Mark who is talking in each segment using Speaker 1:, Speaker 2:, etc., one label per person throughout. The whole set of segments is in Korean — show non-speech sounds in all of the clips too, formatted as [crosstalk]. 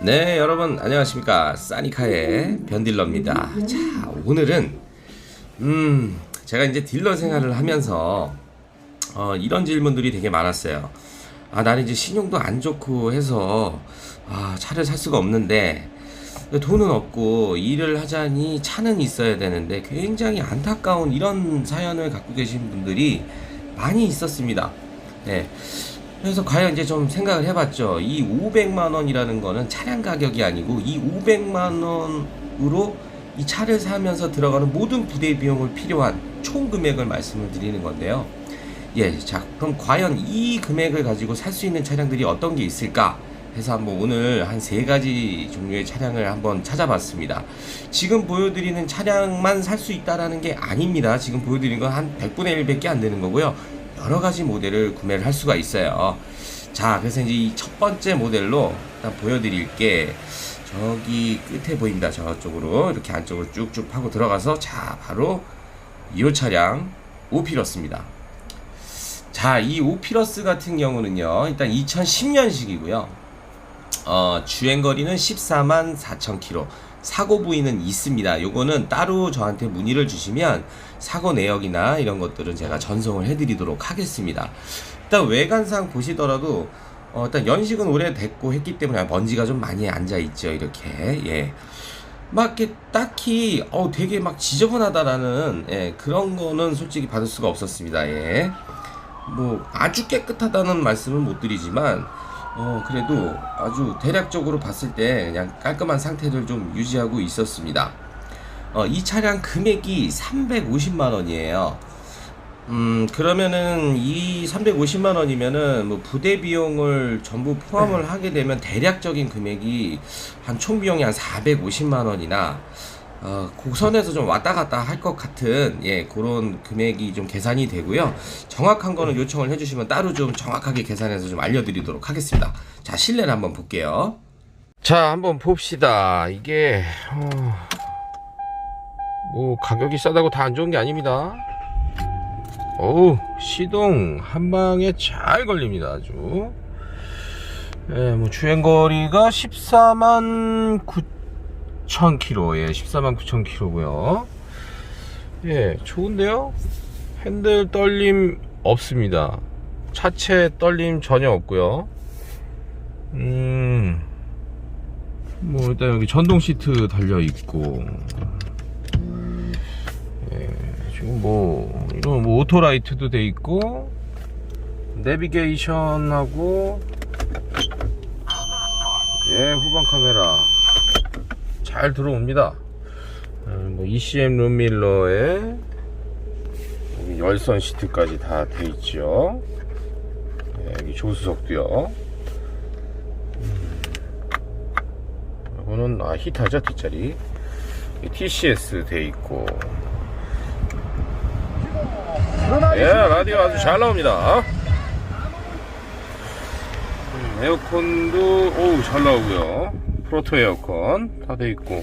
Speaker 1: 네, 여러분 안녕하십니까? 사니카의 변딜러입니다. 자, 오늘은 음, 제가 이제 딜러 생활을 하면서 어, 이런 질문들이 되게 많았어요. 아, 나는 이제 신용도 안 좋고 해서 아, 차를 살 수가 없는데 돈은 없고 일을 하자니 차는 있어야 되는데 굉장히 안타까운 이런 사연을 갖고 계신 분들이 많이 있었습니다. 네. 그래서 과연 이제 좀 생각을 해봤죠. 이 500만 원이라는 거는 차량 가격이 아니고 이 500만 원으로 이 차를 사면서 들어가는 모든 부대 비용을 필요한 총 금액을 말씀을 드리는 건데요. 예, 자, 그럼 과연 이 금액을 가지고 살 수 있는 차량들이 어떤 게 있을까? 해서 한번 오늘 한 세 가지 종류의 차량을 한번 찾아봤습니다. 지금 보여드리는 차량만 살 수 있다라는 게 아닙니다. 지금 보여드리는 건한 100분의 1밖에 안 되는 거고요. 여러 가지 모델을 구매를 할 수가 있어요. 자, 그래서 이제 이 첫 번째 모델로 일단 보여드릴 게 저기 끝에 보입니다. 저쪽으로 이렇게 안쪽으로 쭉쭉 파고 들어가서 자, 바로 이 차량 오피러스입니다. 자, 이 오피러스 같은 경우는요, 일단 2010년식이고요. 어, 주행 거리는 14만 4천 킬로. 사고 부위는 있습니다. 요거는 따로 저한테 문의를 주시면 사고 내역이나 이런 것들은 제가 전송을 해드리도록 하겠습니다. 일단 외관상 보시더라도 어, 일단 연식은 오래됐고 했기 때문에 먼지가 좀 많이 앉아 있죠. 이렇게 예. 막 이렇게 딱히 어 되게 막 지저분하다라는 예, 그런 거는 솔직히 받을 수가 없었습니다. 예. 뭐 아주 깨끗하다는 말씀은 못 드리지만 어 그래도 아주 대략적으로 봤을 때 그냥 깔끔한 상태를 좀 유지하고 있었습니다. 어, 이 차량 금액이 350만 원이에요. 음 그러면은 이 350만 원이면은 뭐 부대 비용을 전부 포함을 하게 되면 대략적인 금액이 한 총 비용이 한 450만 원이나 어, 고선에서 좀 왔다 갔다 할 것 같은 예 그런 금액이 좀 계산이 되고요. 정확한 거는 요청을 해주시면 따로 좀 정확하게 계산해서 좀 알려드리도록 하겠습니다. 자 실내를 한번 볼게요. 자 한번 봅시다. 이게 어, 뭐 가격이 싸다고 다 안 좋은 게 아닙니다. 어우 시동 한 방에 잘 걸립니다 아주. 예, 뭐 주행거리가 14만 9 9,000km, 예, 14만 9,000km고요. 예, 좋은데요? 핸들 떨림 없습니다. 차체 떨림 전혀 없고요. 음, 뭐 일단 여기 전동 시트 달려 있고, 예, 지금 뭐 이런 뭐 오토라이트도 돼 있고, 내비게이션하고, 예, 후방 카메라. 잘 들어옵니다. 음, 뭐 ECM 룸밀러에 열선 시트까지 다 돼 있죠. 네, 여기 조수석도요. 음, 이거는 아 히타죠 뒷자리. TCS 돼 있고. 예, 라디오 아주 잘 나옵니다. 음, 에어컨도 오우 잘 나오고요. 프로토 에어컨 다 돼 있고.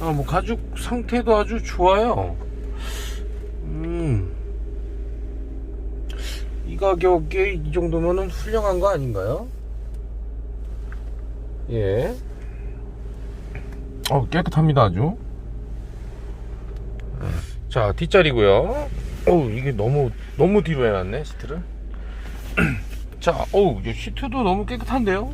Speaker 1: 아 뭐 가죽 상태도 아주 좋아요. 음 이 가격에 이 정도면은 훌륭한 거 아닌가요? 예. 어 깨끗합니다 아주. 자 뒷자리고요. 어우 이게 너무 너무 뒤로 해놨네 시트를. [clears throat] 자 어우 이 시트도 너무 깨끗한데요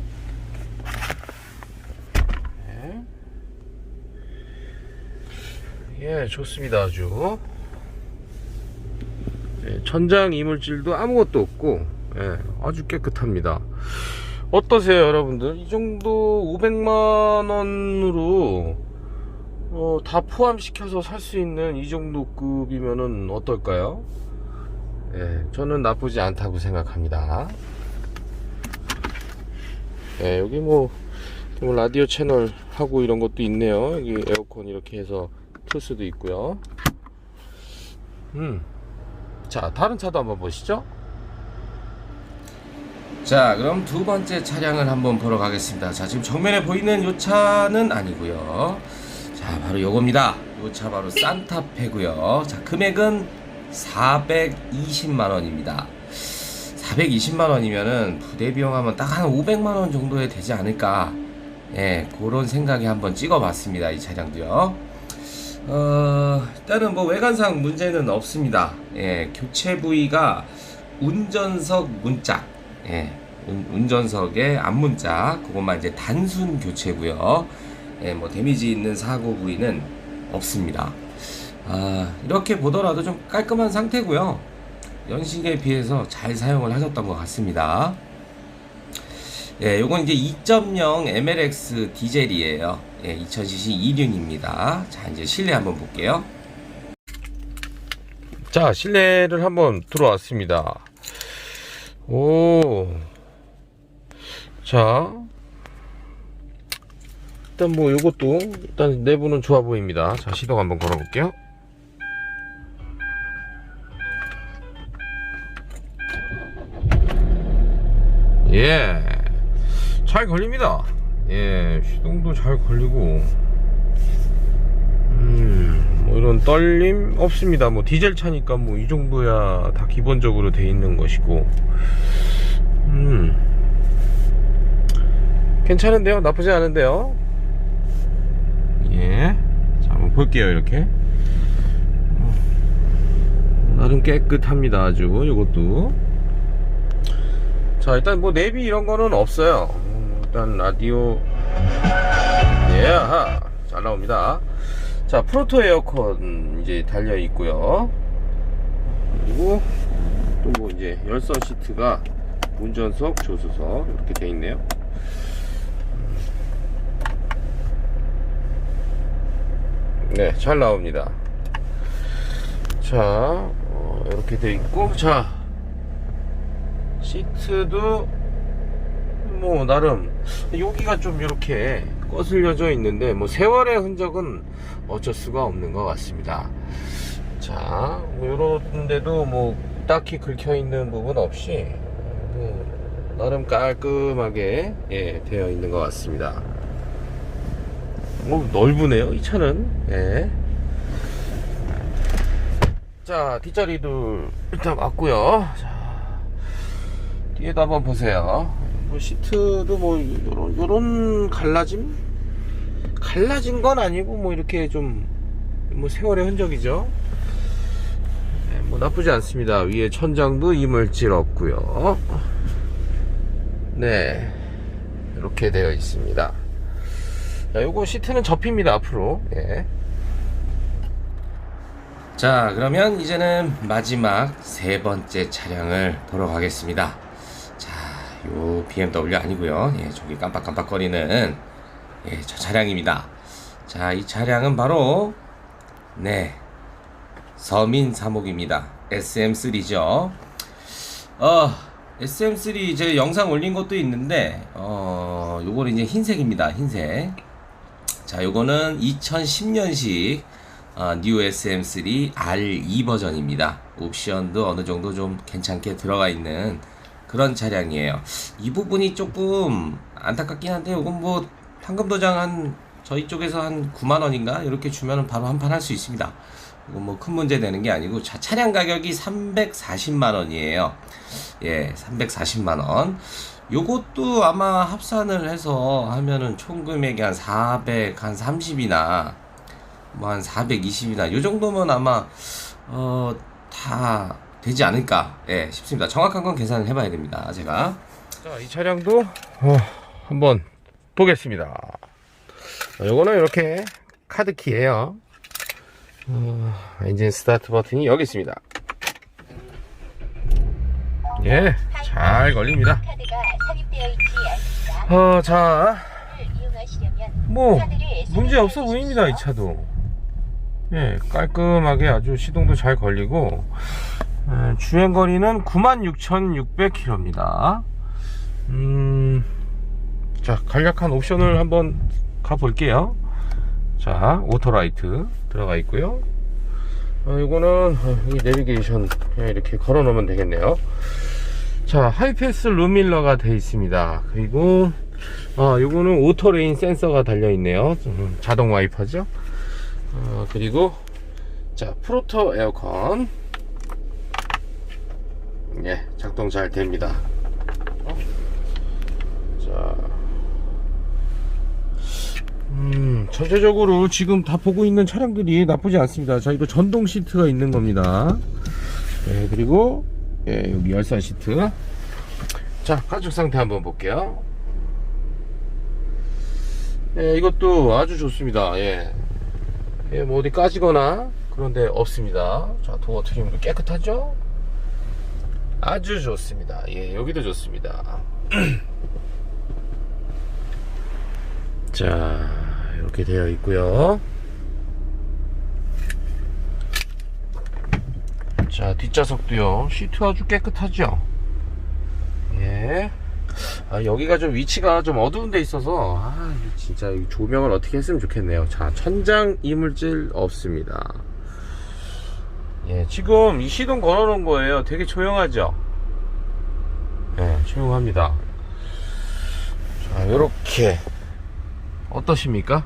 Speaker 1: 예, 좋습니다. 아주. 예, 천장 이물질도 아무것도 없고, 예, 아주 깨끗합니다. 어떠세요, 여러분들? 이 정도 500만원으로, 어, 다 포함시켜서 살 수 있는 이 정도 급이면은 어떨까요? 예, 저는 나쁘지 않다고 생각합니다. 예, 여기 뭐, 뭐 라디오 채널 하고 이런 것도 있네요. 여기 에어컨 이렇게 해서 틀 수도 있고요. 음. 자, 다른 차도 한번 보시죠. 자, 그럼 두 번째 차량을 한번 보러 가겠습니다. 자, 지금 정면에 보이는 요 차는 아니고요. 자, 바로 요겁니다. 요 차 바로 산타페고요. 자, 금액은 420만 원입니다. 420만 원이면은 부대 비용 하면 딱 한 500만 원 정도에 되지 않을까. 예, 그런 생각이 한번 찍어봤습니다. 이 차량도요. 어, 일단은 뭐 외관상 문제는 없습니다. 예, 교체 부위가 운전석 문짝, 예, 운, 운전석의 앞문짝, 그것만 이제 단순 교체고요. 예, 뭐 데미지 있는 사고 부위는 없습니다. 아, 이렇게 보더라도 좀 깔끔한 상태고요. 연식에 비해서 잘 사용을 하셨던 것 같습니다. 예, 요건 이제 2.0 MLX 디젤이에요. 예, 2000cc 2륜입니다. 자, 이제 실내 한번 볼게요. 자, 실내를 한번 들어왔습니다. 오. 자. 일단 뭐 요것도 일단 내부는 좋아 보입니다. 자, 시동 한번 걸어 볼게요. 예. 잘 걸립니다. 예, 시동도 잘 걸리고, 음, 뭐 이런 떨림 없습니다. 뭐 디젤 차니까 뭐 이 정도야 다 기본적으로 돼 있는 것이고, 음, 괜찮은데요? 나쁘지 않은데요? 예. 자, 한번 볼게요, 이렇게. 어, 나름 깨끗합니다, 아주, 이것도. 자 일단 뭐 내비 이런 거는 없어요 음, 일단 라디오. 예, 아하. 잘 나옵니다. 자 프로토 에어컨 이제 달려 있고요. 그리고 또 뭐 이제 열선 시트가 운전석 조수석 이렇게 돼 있네요. 네 잘 나옵니다. 자 어, 이렇게 돼 있고 자. 시트도 뭐 나름 여기가 좀 이렇게 거슬려져 있는데 뭐 세월의 흔적은 어쩔 수가 없는 것 같습니다. 자, 요런데도 뭐 딱히 긁혀 있는 부분 없이 뭐 나름 깔끔하게 예, 되어 있는 것 같습니다. 뭐 넓으네요, 이 차는. 예. 자, 뒷자리도 일단 맞고요. 자, 뒤에도 한번 보세요. 뭐 시트도 뭐 요런 요런 갈라짐? 갈라진 건 아니고 뭐 이렇게 좀 뭐 세월의 흔적이죠. 네, 뭐 나쁘지 않습니다. 위에 천장도 이물질 없고요. 네, 이렇게 되어 있습니다. 자, 요거 시트는 접힙니다 앞으로. 예. 자, 그러면 이제는 마지막 세 번째 차량을 보러 가겠습니다. 자, 요 BMW 아니고요. 예, 저기 깜빡깜빡거리는 예, 저 차량입니다. 자, 이 차량은 바로 네. 서민 3호기입니다. SM3죠. 어, SM3 제가 영상 올린 것도 있는데 어, 요거는 이제 흰색입니다. 흰색. 자, 요거는 2010년식 어, 뉴 SM3 R2 버전입니다. 옵션도 어느 정도 좀 괜찮게 들어가 있는 그런 차량이에요. 이 부분이 조금 안타깝긴 한데 이건 뭐 황금 도장 한 저희 쪽에서 한 9만 원인가 이렇게 주면은 바로 한 판 할 수 있습니다. 이건 뭐 큰 문제 되는 게 아니고 자, 차량 가격이 340만 원이에요. 예, 340만 원. 요것도 아마 합산을 해서 하면은 총 금액이 한 400, 한 30이나 뭐 한 420이나 요 정도면 아마 어 다 되지 않을까. 예 싶습니다. 정확한 건 계산을 해봐야 됩니다 제가. 자 이 차량도 어, 한번 보겠습니다. 어, 요거는 이렇게 카드키예요. 어, 엔진 스타트 버튼이 여기 있습니다. 예 잘 걸립니다.
Speaker 2: 어,
Speaker 1: 자, 뭐 문제 없어 보입니다 이. 차도. 예 깔끔하게 아주 시동도 잘 걸리고. 예, 주행 거리는 96,600km입니다 음 자 간략한 옵션을 한번 가볼게요 자 오토라이트 들어가 있고요 어, 이거는 어, 여기 내비게이션 그냥 이렇게 걸어 놓으면 되겠네요 자 하이패스 루밀러가 되어 있습니다 그리고 아, 요거는 오토레인 센서가 달려 있네요. 음, 자동 와이퍼죠. 어, 그리고 자 프로토 에어컨. 예, 작동 잘 됩니다. 어? 자, 음, 전체적으로 지금 다 보고 있는 차량들이 나쁘지 않습니다. 자, 이거 전동 시트가 있는 겁니다. 예, 그리고 예, 여기 열선 시트. 자, 가죽 상태 한번 볼게요. 예, 이것도 아주 좋습니다. 예. 예, 뭐 어디 까지거나 그런 데 없습니다. 자, 도어 트림도 깨끗하죠? 아주 좋습니다. 예, 여기도 좋습니다. [clears throat] 자, 이렇게 되어 있고요. 자, 뒷좌석도요. 시트 아주 깨끗하죠? 예. 아, 여기가 좀 위치가 좀 어두운 데 있어서, 아, 진짜 이 조명을 어떻게 했으면 좋겠네요. 자, 천장 이물질 없습니다. 예, 지금 이 시동 걸어 놓은 거예요. 되게 조용하죠? 예, 조용합니다. 자, 요렇게. 어떠십니까?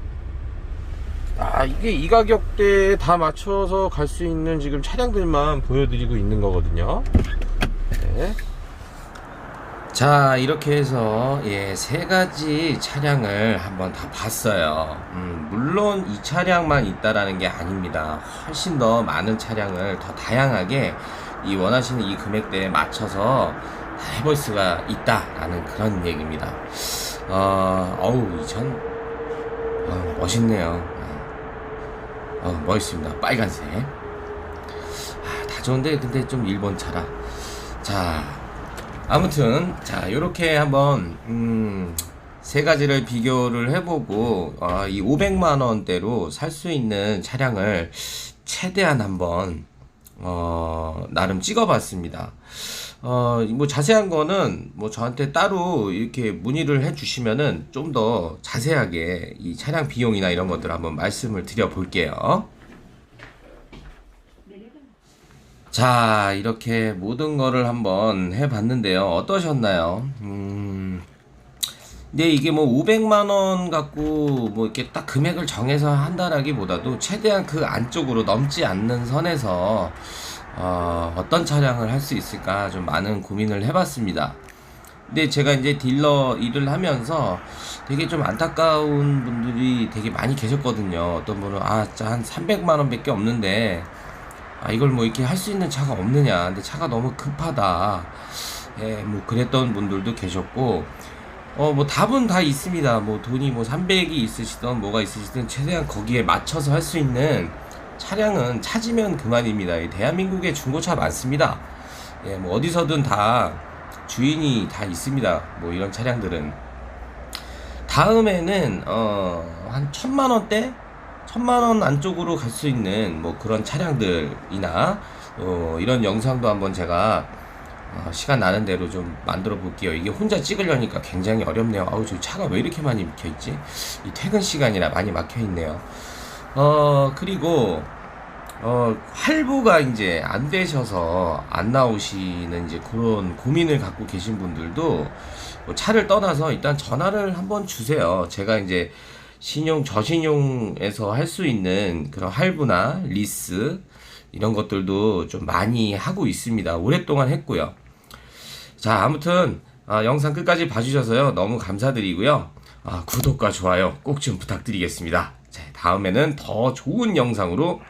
Speaker 1: 아, 이게 이 가격대에 다 맞춰서 갈 수 있는 지금 차량들만 보여드리고 있는 거거든요. 네. 자, 이렇게 해서, 예, 세 가지 차량을 한번 다 봤어요. 음, 물론 이 차량만 있다라는 게 아닙니다. 훨씬 더 많은 차량을 더 다양하게 이 원하시는 이 금액대에 맞춰서 다 해볼 수가 있다라는 그런 얘기입니다. 어, 어우, 전, 어, 멋있네요. 어, 멋있습니다. 빨간색. 아, 다 좋은데, 근데 좀 일본 차라. 자, 아무튼, 자, 요렇게 한번, 음, 세 가지를 비교를 해보고, 어, 이 500만 원대로 살 수 있는 차량을 최대한 한번, 어, 나름 찍어봤습니다. 어, 뭐 자세한 거는 뭐 저한테 따로 이렇게 문의를 해 주시면은 좀 더 자세하게 이 차량 비용이나 이런 것들 한번 말씀을 드려 볼게요. 자, 이렇게 모든 거를 한번 해 봤는데요. 어떠셨나요? 음, 근데 이게 뭐 500만 원 갖고 뭐 이렇게 딱 금액을 정해서 한다라기보다도 최대한 그 안쪽으로 넘지 않는 선에서 어, 어떤 차량을 할 수 있을까 좀 많은 고민을 해봤습니다. 근데 제가 이제 딜러 일을 하면서 되게 좀 안타까운 분들이 되게 많이 계셨거든요. 어떤 분은 아, 한 300만 원 밖에 없는데 아, 이걸 뭐 이렇게 할 수 있는 차가 없느냐. 근데 차가 너무 급하다. 예, 뭐 그랬던 분들도 계셨고 어, 뭐 답은 다 있습니다. 뭐 돈이 뭐 300이 있으시던 뭐가 있으시든 최대한 거기에 맞춰서 할 수 있는 차량은 찾으면 그만입니다. 이 대한민국에 중고차 많습니다. 예, 뭐 어디서든 다 주인이 다 있습니다. 뭐 이런 차량들은. 다음에는 어, 한 천만 원대? 천만 원 안쪽으로 갈 수 있는 뭐 그런 차량들이나 어, 이런 영상도 한번 제가 어, 시간 나는 대로 좀 만들어 볼게요. 이게 혼자 찍으려니까 굉장히 어렵네요. 아우, 저 차가 왜 이렇게 많이 막혀 있지? 이 퇴근 시간이라 많이 막혀 있네요. 어, 그리고, 어, 할부가 이제 안 되셔서 안 나오시는 이제 그런 고민을 갖고 계신 분들도 뭐 차를 떠나서 일단 전화를 한번 주세요. 제가 이제 신용, 저신용에서 할 수 있는 그런 할부나 리스, 이런 것들도 좀 많이 하고 있습니다. 오랫동안 했고요. 자, 아무튼, 아, 영상 끝까지 봐주셔서요. 너무 감사드리고요. 아, 구독과 좋아요 꼭 좀 부탁드리겠습니다. 자, 다음에는 더 좋은 영상으로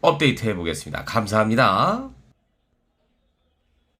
Speaker 1: 업데이트 해보겠습니다. 감사합니다.